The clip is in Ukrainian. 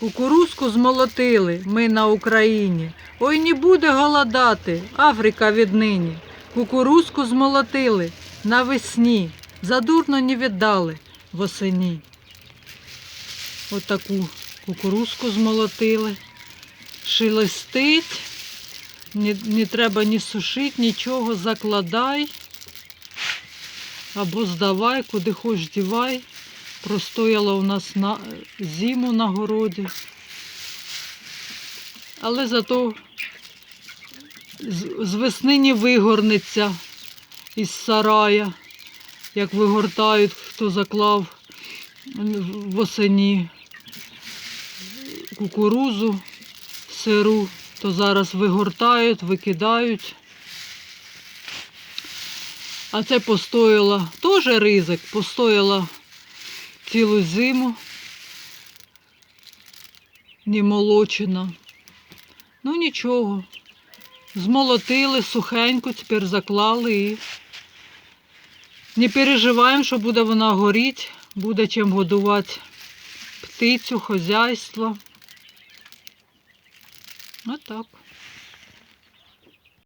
Кукурузку змолотили ми на Україні. Ой, не буде голодати, Африка віднині. Кукурузку змолотили навесні, задурно не віддали восені. Отаку кукурузку змолотили. Шелестить, не, не треба ні сушити, нічого, закладай. Або здавай, куди хоч дівай. Простояла у нас на зиму на городі. Але зато з, весни не вигорнеться із сарая, як вигортають, хто заклав восені кукурузу сиру, то зараз вигортають, викидають. А це постояла, теж ризик, постояла цілу зиму, не молочена. Ну нічого. Змолотили сухенько, тепер заклали і не переживаємо, що буде вона горіти, буде чим годувати птицю, хазяйство. Отак.